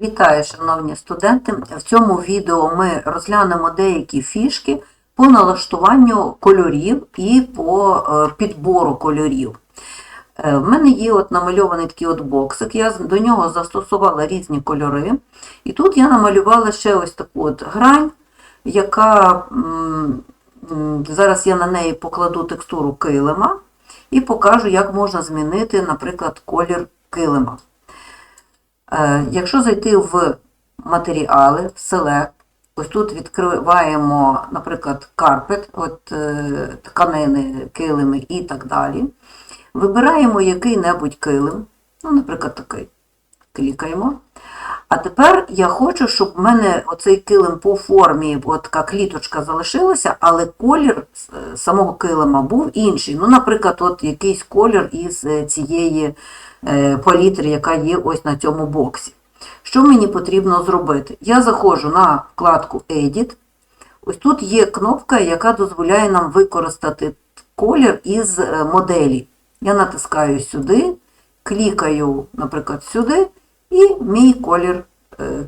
Вітаю, шановні студенти! В цьому відео ми розглянемо деякі фішки по налаштуванню кольорів і по е, підбору кольорів. Е, В мене є от намальований такий от боксик, я до нього застосувала різні кольори. І тут я намалювала ще ось таку от грань, яка зараз я на неї покладу текстуру килима і покажу, як можна змінити, наприклад, колір килима. Е, Якщо зайти в матеріали, в Select, ось тут відкриваємо, наприклад, карпет, от е, тканини, килими і так далі. Вибираємо який-небудь килим, ну, наприклад, такий. Клікаємо. А тепер я хочу, щоб в мене оцей килим по формі, от така кліточка залишилася, але колір е, самого килима був інший. Ну, наприклад, от якийсь колір із цієї палітри, яка є ось на цьому боксі. Що мені потрібно зробити? Я заходжу на вкладку Edit. Ось тут є кнопка, яка дозволяє нам використати колір із е, моделі. Я натискаю сюди, клікаю, наприклад, сюди, і мій колір е,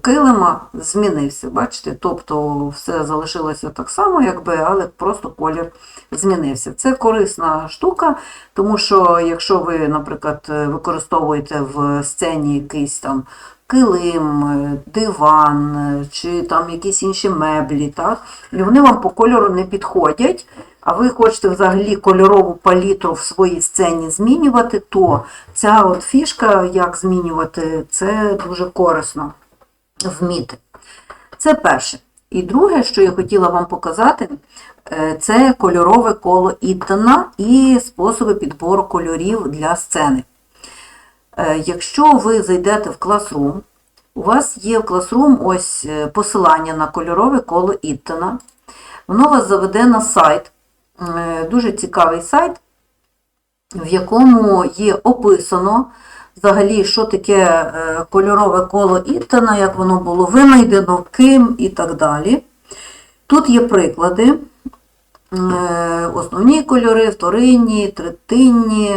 килима змінився. Бачите? Тобто все залишилося так само, якби, але просто колір змінився. Це корисна штука, тому що якщо ви, наприклад, використовуєте в сцені якийсь там килим, диван чи там якісь інші меблі, так? і вони вам по кольору не підходять, а ви хочете взагалі кольорову палітру в своїй сцені змінювати, то ця от фішка, як змінювати, це дуже корисно вміти. Це перше. І друге, що я хотіла вам показати, е, це кольорове коло Іттона і способи підбору кольорів для сцени. Е, Якщо ви зайдете в Classroom, у вас є в Classroom ось е, посилання на кольорове коло Іттона. Воно вас заведе на сайт, дуже цікавий сайт, в якому є описано взагалі, що таке е, кольорове коло Іттона, як воно було винайдено, ким і так далі. Тут є приклади, е, основні кольори, вторинні, третинні,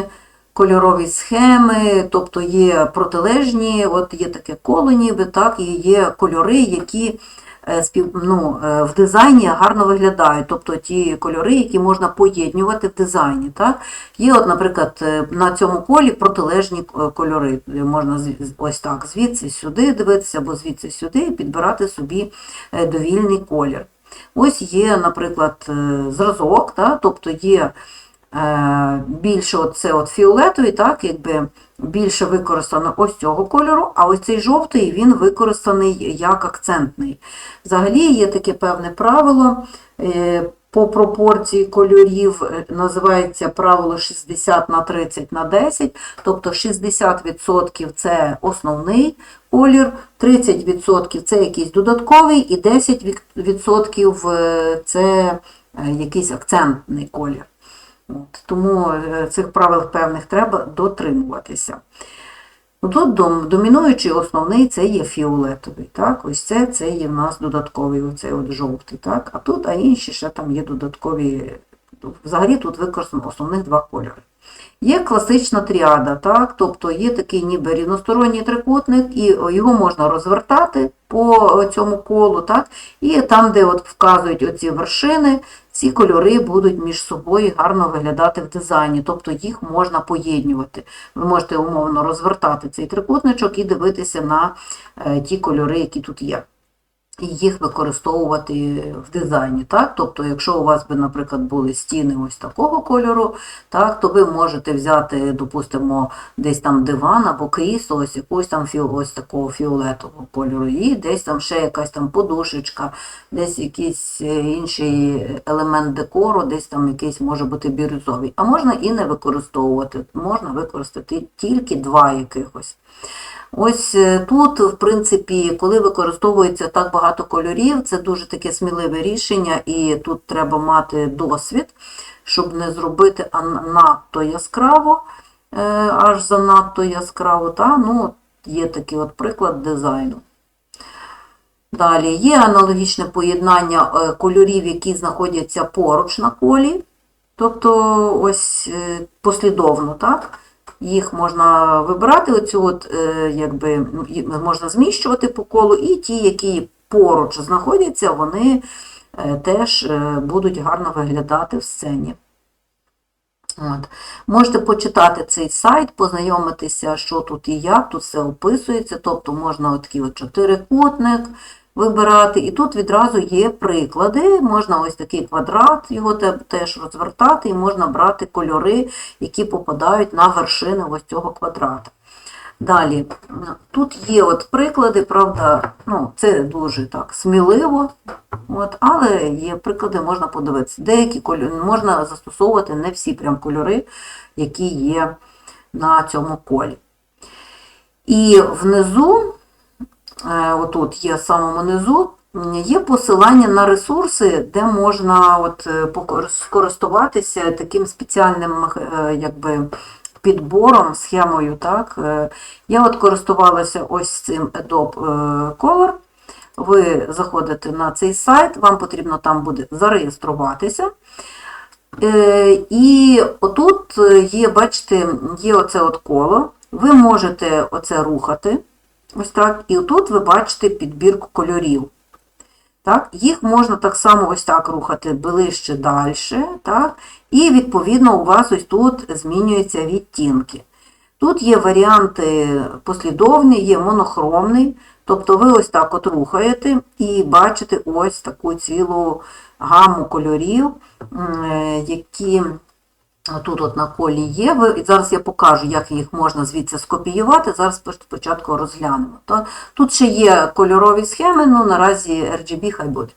кольорові схеми, тобто є протилежні, от є таке коло ніби, так, і є кольори, які ну, е, в дизайні гарно виглядають, тобто ті кольори, які можна поєднувати в дизайні. Так? Є, от, наприклад, е, на цьому колі протилежні е, кольори. Можна ось так звідси сюди дивитися, або звідси сюди і підбирати собі е, довільний колір. Ось є, наприклад, е, зразок, так? тобто є е, більше оце от фіолетовий, так, якби більше використано ось цього кольору, а ось цей жовтий він використаний як акцентний. Взагалі є таке певне правило е, по пропорції кольорів, е, називається правило 60 на 30 на 10, тобто 60% це основний колір, 30% це якийсь додатковий і 10% е, це е, якийсь акцентний колір. От, тому е, цих правил певних треба дотримуватися. Тут домінуючий основний це є фіолетовий. Так? Ось це, це є в нас додатковий, оцей от жовтий. Так? А тут, а інші ще там є додаткові. Взагалі тут використано основних два кольори. Є класична тріада, так? тобто є такий ніби рівносторонній трикутник, і його можна розвертати по цьому колу, так? і там, де от вказують оці вершини, ці кольори будуть між собою гарно виглядати в дизайні, тобто їх можна поєднувати. Ви можете умовно розвертати цей трикутничок і дивитися на е, ті кольори, які тут є. І їх використовувати в дизайні. Так? Тобто, якщо у вас би, наприклад, були стіни ось такого кольору, так, то ви можете взяти, допустимо, десь там диван або крісло, ось якогось там ось такого фіолетового кольору, і десь там ще якась там подушечка, десь якийсь е, інший елемент декору, десь там якийсь може бути бірюзовий. А можна і не використовувати, можна використати тільки два якихось. Ось е, тут, в принципі, коли використовується так багато кольорів, це дуже таке сміливе рішення, і тут треба мати досвід, щоб не зробити надто яскраво, е, аж занадто яскраво. Та? Ну, є такий от приклад дизайну. Далі є аналогічне поєднання е, кольорів, які знаходяться поруч на колі, тобто ось послідовно, так? Їх можна вибирати, оцю от, е, якби, ну, можна зміщувати по колу, і ті, які поруч знаходяться, вони е, теж е, будуть гарно виглядати в сцені. От. Можете почитати цей сайт, познайомитися, що тут і як, тут все описується, тобто можна такий от чотирикутник вибирати, і тут відразу є приклади, можна ось такий квадрат, його теж розвертати, і можна брати кольори, які попадають на вершини ось цього квадрата. Далі, тут є от приклади, правда, ну, це дуже так сміливо, от, але є приклади, можна подивитися. Деякі кольори можна застосовувати не всі прям кольори, які є на цьому колі. І внизу, отут є в самому низу, є посилання на ресурси, де можна от, е, скористуватися таким спеціальним е, якби, підбором, схемою. Так? Е, Я от користувалася ось цим Adobe е, Color. Ви заходите на цей сайт, вам потрібно там буде зареєструватися. Е, І отут є, бачите, є оце от коло. Ви можете оце рухати. Ось так. І отут ви бачите підбірку кольорів. Так? Їх можна так само ось так рухати ближче далі. І відповідно у вас ось тут змінюються відтінки. Тут є варіанти послідовний, є монохромний. Тобто ви ось так от рухаєте і бачите ось таку цілу гаму кольорів, е, які тут от на колі є. І зараз я покажу, як їх можна звідси скопіювати. Зараз спочатку розглянемо. То, тут ще є кольорові схеми, ну наразі RGB хай буде.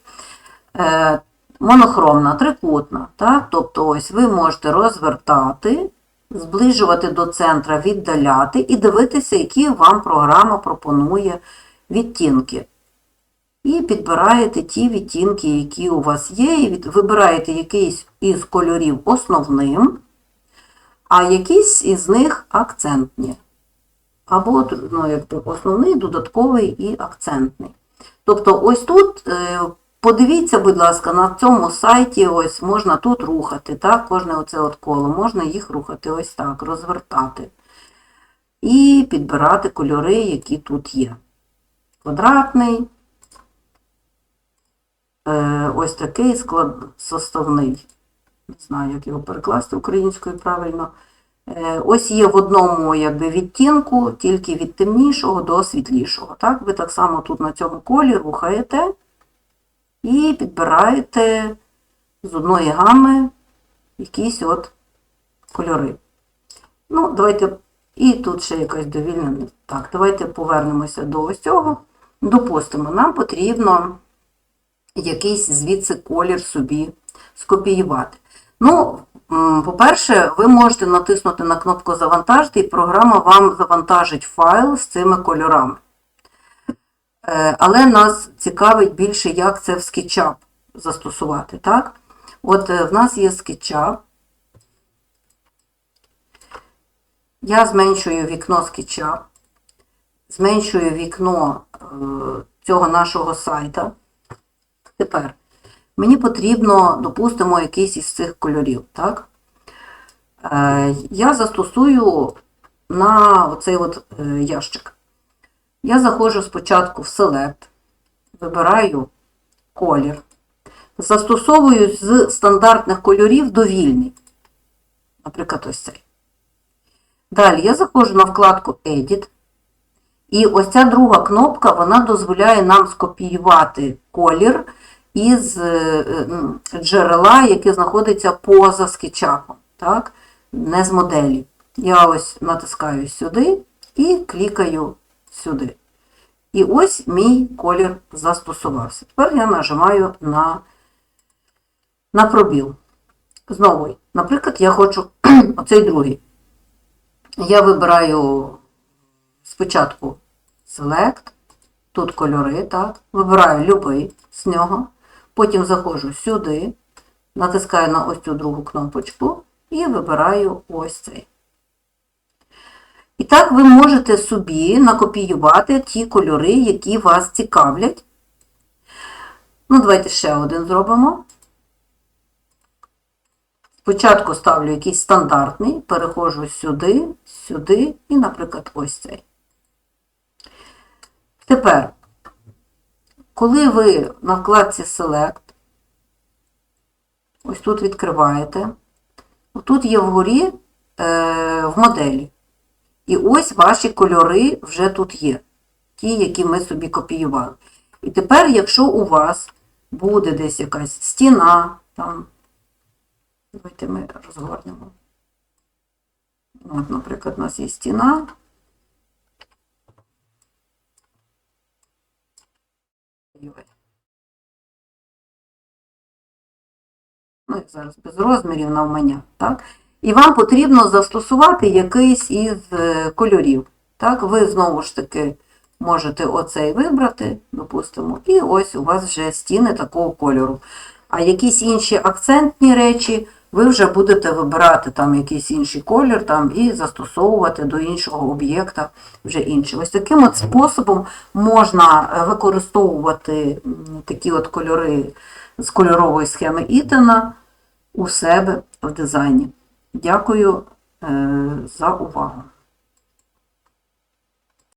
Е, монохромна, трикутна. Так? Тобто ось ви можете розвертати, зближувати до центра, віддаляти і дивитися, які вам програма пропонує відтінки. І підбираєте ті відтінки, які у вас є, і вибираєте якийсь із кольорів основним, а якісь із них акцентні. Або ну, якби основний, додатковий і акцентний. Тобто, ось тут е, подивіться, будь ласка, на цьому сайті ось можна тут рухати, так, кожне оце от коло, можна їх рухати ось так, розвертати. І підбирати кольори, які тут є. Квадратний, ось такий склад составний. Не знаю, як його перекласти українською правильно. Е, Ось є в одному якби, відтінку, тільки від темнішого до світлішого. Так? Ви так само тут на цьому колі рухаєте і підбираєте з одної гами якісь от кольори. Ну, давайте, і тут ще якась довільна. Так, давайте повернемося до ось цього. Допустимо, нам потрібно якийсь звідси колір собі скопіювати. Ну, по-перше, ви можете натиснути на кнопку Завантажити, і програма вам завантажить файл з цими кольорами. Е, Але нас цікавить більше, як це в SketchUp застосувати. Так? От е, в нас є SketchUp. Я зменшую вікно SketchUp, зменшую вікно е, цього нашого сайта. Тепер мені потрібно, допустимо, якийсь із цих кольорів. Так? Е, Я застосую на оцей е, ящик. Я заходжу спочатку в Select, вибираю колір, застосовую з стандартних кольорів довільний. Наприклад, ось цей. Далі я заходжу на вкладку Edit. І ось ця друга кнопка, вона дозволяє нам скопіювати колір із е, джерела, яке знаходиться поза скетчапом, так? не з моделі. Я ось натискаю сюди і клікаю сюди. І ось мій колір застосувався. Тепер я нажимаю на, на пробіл. Знову, наприклад, я хочу оцей другий. Я вибираю спочатку Select, тут кольори, так, вибираю любий з нього, потім заходжу сюди, натискаю на ось цю другу кнопочку і вибираю ось цей. І так ви можете собі накопіювати ті кольори, які вас цікавлять. Ну, давайте ще один зробимо. Спочатку ставлю якийсь стандартний, переходжу сюди, сюди і, наприклад, ось цей. Тепер, коли ви на вкладці Select, ось тут відкриваєте, тут є вгорі е, в моделі. І ось ваші кольори вже тут є. Ті, які ми собі копіювали. І тепер, якщо у вас буде десь якась стіна, там, давайте ми розгорнемо. От, наприклад, у нас є стіна. Ну, як зараз без розмірів навмання, так? І вам потрібно застосувати якийсь із е, кольорів. Так, ви знову ж таки можете оцей вибрати, допустимо, і ось у вас вже стіни такого кольору. А якісь інші акцентні речі ви вже будете вибирати там якийсь інший колір там, і застосовувати до іншого об'єкта вже інший. Ось таким от способом можна е, використовувати такі от кольори з кольорової схеми Ітена у себе в дизайні. Дякую е, за увагу.